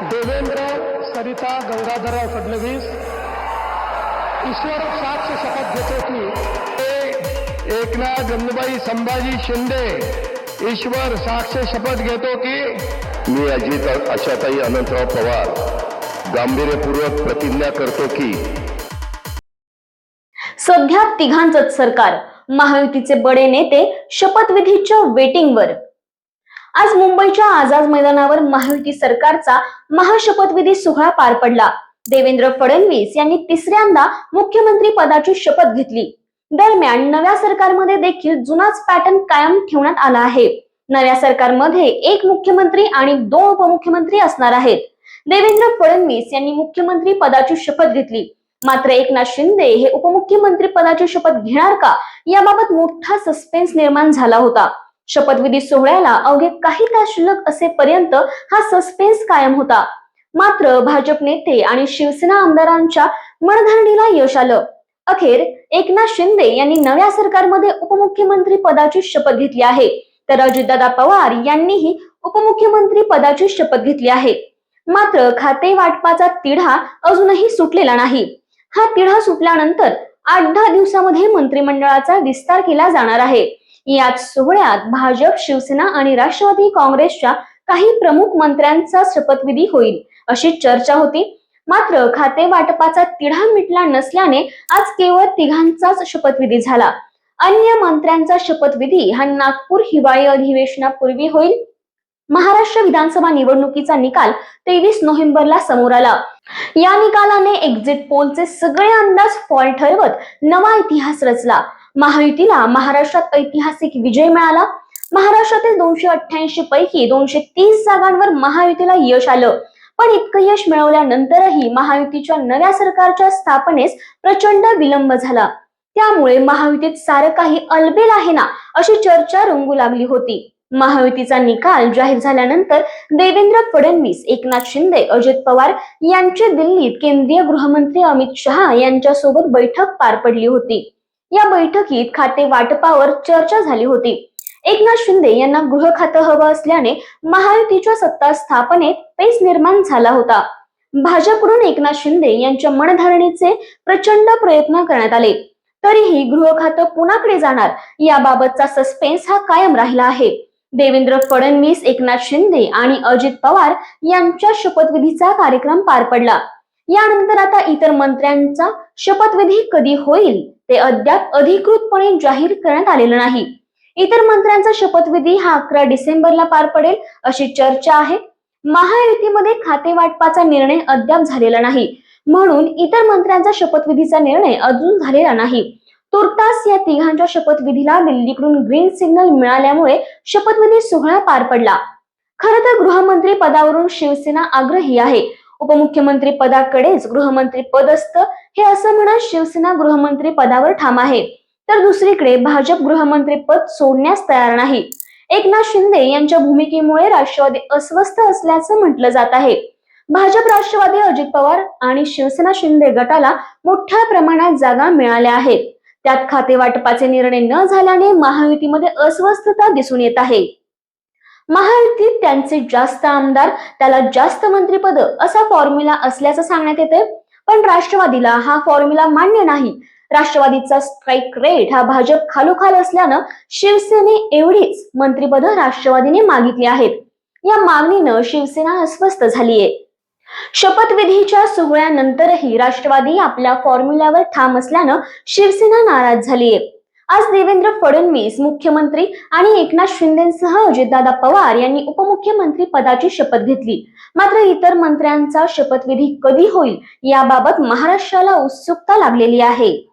देवेंद्र सरिता गंगाधरराव फडणवीस ईश्वर साक्ष शपथ घेतो की एकनाथ जमनुबाई संभाजी शिंदे ईश्वर साक्ष शपथ घेतो की मी अजित आशाताई अनंतराव पवार गांभीर्यपूर्वक प्रतिज्ञा करतो की सध्या तिघांचंच सरकार. महायुतीचे बडे नेते शपथविधीच्या वेटिंगवर आज मुंबईच्या आझाद मैदानावर महायुती सरकारचा महाशपथविधी सोहळा पार पडला. देवेंद्र फडणवीस यांनी तिसऱ्यांदा मुख्यमंत्री पदाची शपथ घेतली. दरम्यान नव्या सरकारमध्ये देखील जुनाच पॅटर्न कायम ठेवण्यात आला आहे. नव्या सरकारमध्ये एक मुख्यमंत्री आणि दोन उपमुख्यमंत्री असणार आहेत. देवेंद्र फडणवीस यांनी मुख्यमंत्री पदाची शपथ घेतली. मात्र एकनाथ शिंदे हे उपमुख्यमंत्री पदाची शपथ घेणार का? याबाबत मोठा सस्पेन्स निर्माण झाला होता. शपथविधी सोहळ्याला अवघे काही तास शिल्लक असेपर्यंत हा सस्पेन्स कायम होता. मात्र भाजप नेते आणि शिवसेना आमदारांच्या मनधरणीला यश आलं. अखेर एकनाथ शिंदे यांनी नव्या सरकारमध्ये उपमुख्यमंत्री पदाची शपथ घेतली आहे. तर अजितदादा पवार यांनीही उपमुख्यमंत्री पदाची शपथ घेतली आहे. मात्र खाते वाटपाचा तिढा अजूनही सुटलेला नाही. हा तिढा सुटल्यानंतर आठ दहा दिवसामध्ये मंत्रिमंडळाचा विस्तार केला जाणार आहे. याच सोहळ्यात भाजप शिवसेना आणि राष्ट्रवादी काँग्रेसच्या काही प्रमुख मंत्र्यांचा शपथविधी होईल अशी चर्चा होती. मात्र खाते वाटपाचा तिढा मिटला नसल्याने आज केवळ तिघांचाच शपथविधी झाला. अन्य मंत्र्यांचा शपथविधी हा नागपूर हिवाळी अधिवेशनापूर्वी होईल. महाराष्ट्र विधानसभा निवडणुकीचा निकाल तेवीस नोव्हेंबरला समोर आला. या निकालाने एक्झिट पोलचे सगळे अंदाज फॉल ठरवत नवा इतिहास रचला. महायुतीला महाराष्ट्रात ऐतिहासिक विजय मिळाला. महाराष्ट्रातील दोनशे अठ्ठ्याऐंशी पैकी दोनशे तीस जागांवर महायुतीला यश आलं. पण इतकं यश मिळवल्यानंतरही महायुतीच्या नव्या सरकारच्या स्थापनेस प्रचंड विलंब झाला. त्यामुळे महायुतीत सारं काही अलबेल आहे ना अशी चर्चा रंगू लागली होती. महायुतीचा निकाल जाहीर झाल्यानंतर देवेंद्र फडणवीस एकनाथ शिंदे अजित पवार यांची दिल्लीत केंद्रीय गृहमंत्री अमित शहा यांच्यासोबत बैठक पार पडली होती. या बैठकीत खाते वाटपावर चर्चा झाली होती. एकनाथ शिंदे यांना गृह खातं हवं असल्याने महायुतीच्या सत्ता स्थापनेत पेच निर्माण झाला होता. भाजपकडून एकनाथ शिंदे यांच्या मनधारणीचे प्रचंड प्रयत्न करण्यात आले. तरीही गृह खातं कुणाकडे जाणार याबाबतचा सस्पेन्स हा कायम राहिला आहे. देवेंद्र फडणवीस एकनाथ शिंदे आणि अजित पवार यांच्या शपथविधीचा कार्यक्रम पार पडला. यानंतर आता इतर मंत्र्यांचा शपथविधी कधी होईल ते अद्याप अधिकृतपणे जाहीर करण्यात आलेलं नाही. इतर मंत्र्यांचा शपथविधी हा अकरा डिसेंबरला पार पडेल अशी चर्चा आहे. महायुतीमध्ये खाते वाटपाचा निर्णय अद्याप झालेला नाही. म्हणून इतर मंत्र्यांचा शपथविधीचा निर्णय अजून झालेला नाही. तुर्तास या तिघांच्या शपथविधीला दिल्लीकडून ग्रीन सिग्नल मिळाल्यामुळे शपथविधी सोहळा पार पडला. खर तर गृहमंत्री पदावरून शिवसेना आग्रही आहे. उपमुख्यमंत्री पदाकडेच गृहमंत्री पद असतं. हे असं म्हणत शिवसेना गृहमंत्री पदावर ठाम आहे. तर दुसरीकडे भाजप गृहमंत्री पद सोडण्यास तयार नाही. एकनाथ शिंदे यांच्या भूमिकेमुळे राष्ट्रवादी अस्वस्थ असल्याचं म्हटलं जात आहे. भाजप राष्ट्रवादी अजित पवार आणि शिवसेना शिंदे गटाला मोठ्या प्रमाणात जागा मिळाल्या आहेत. त्यात खाते वाटपाचे निर्णय न झाल्याने महायुतीमध्ये अस्वस्थता दिसून येत आहे. महायुतीत त्यांचे जास्त आमदार त्याला जास्त मंत्रिपद असा फॉर्म्युला असल्याचं सांगण्यात येते पण राष्ट्रवादीला हा फॉर्म्युला मान्य नाही. राष्ट्रवादीचा स्ट्राईक रेट हा भाजप खालोखाल असल्यानं शिवसेने एवढीच मंत्रिपद राष्ट्रवादीने मागितली आहेत. या मागणीनं शिवसेना अस्वस्थ झालीये. शपथविधीच्या सोहळ्यानंतरही राष्ट्रवादी आपल्या फॉर्म्युल्यावर ठाम असल्यानं शिवसेना नाराज झालीये. आज देवेंद्र फडणवीस मुख्यमंत्री आणि एकनाथ शिंदेसह अजितदादा पवार यांनी उपमुख्यमंत्री पदाची शपथ घेतली. मात्र इतर मंत्र्यांचा शपथविधी कधी होईल याबाबत महाराष्ट्राला उत्सुकता लागलेली आहे.